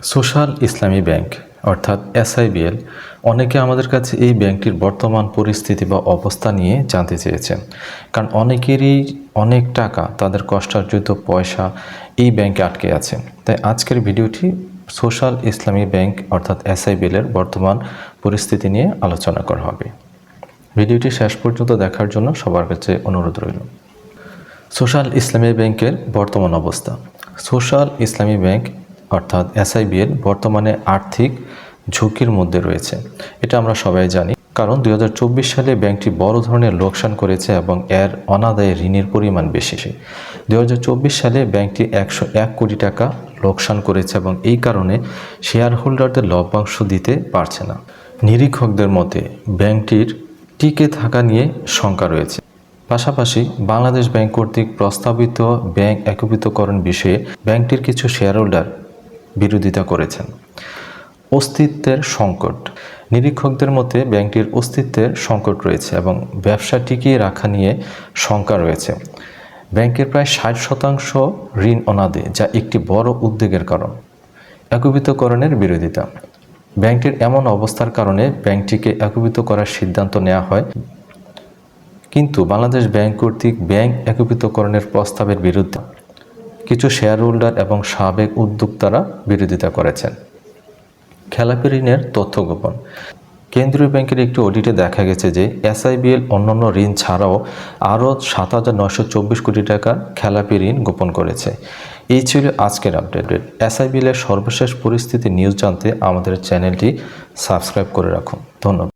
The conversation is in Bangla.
সোশ্যাল ইসলামী ব্যাংক, অর্থাৎ এসআইবিএল অনেকে আমাদের কাছে এই ব্যাংকটির বর্তমান পরিস্থিতি বা অবস্থা নিয়ে জানতে চেয়েছেন। কারণ অনেকেরই অনেক টাকা, তাদের কষ্টার্জিত পয়সা এই ব্যাংকে আটকে আছে। তাই আজকের ভিডিওটি সোশ্যাল ইসলামী ব্যাংক, অর্থাৎ এসআইবিএল এর বর্তমান পরিস্থিতি নিয়ে আলোচনা করা হবে। ভিডিওটি শেষ পর্যন্ত দেখার জন্য সবার কাছে অনুরোধ রইল। সোশ্যাল ইসলামী ব্যাংকের বর্তমান অবস্থা। সোশ্যাল ইসলামী ব্যাংক অর্থাৎ এসআইবিএল বর্তমানে আর্থিক ঝুঁকির মধ্যে রয়েছে। এটা আমরা সবাই জানি। কারণ দুই হাজার চব্বিশ সালে ব্যাংকটি বড় ধরনের লোকসান করেছে এবং এর অনাদায়ী ঋণের পরিমাণ বেশি। দুই হাজার চব্বিশ সালে ব্যাংকটি একশো এক কোটি টাকা লোকসান করেছে এবং এই কারণে শেয়ার হোল্ডারদের লভ্যাংশ দিতে পারছে না। নিরীক্ষকদের মতে, ব্যাংকটির টিকে থাকা নিয়ে শঙ্কা রয়েছে। পাশাপাশি বাংলাদেশ ব্যাংক কর্তৃক প্রস্তাবিত ব্যাংক একীভূতকরণ বিষয়ে ব্যাংকটির কিছু শেয়ার হোল্ডার বিরোধিতা করেছেন। অস্তিত্বের সংকট। নিরীক্ষকদের মতে ব্যাংকটির অস্তিত্বের সংকট রয়েছে এবং ব্যবসা টিকিয়ে রাখা নিয়ে শঙ্কা রয়েছে। ব্যাংকের প্রায় ষাট শতাংশ ঋণ অনাদে, যা একটি বড় উদ্বেগের কারণ। একীভূতকরণের বিরোধিতা। ব্যাংকটির এমন অবস্থার কারণে ব্যাংকটিকে একীভূত করার সিদ্ধান্ত নেওয়া হয়। কিন্তু বাংলাদেশ ব্যাংক কর্তৃক ব্যাংক একীভূতকরণের প্রস্তাবের বিরুদ্ধে কিছু শেয়ার হোল্ডার এবং সাবেক উদ্যোক্তারা বিরোধিতা করেছেন। খেলাপি ঋণের তথ্য গোপন। কেন্দ্রীয় ব্যাংকের একটি অডিটে দেখা গেছে যে এসআইবিএল অন্যান্য ঋণ ছাড়াও আরও সাত হাজার নয়শো চব্বিশ কোটি টাকার খেলাপি ঋণ গোপন করেছে। এই ছিল আজকের আপডেট এসআইবিএল এর সর্বশেষ পরিস্থিতি নিউজ জানতে আমাদের চ্যানেলটি সাবস্ক্রাইব করে রাখুন। ধন্যবাদ।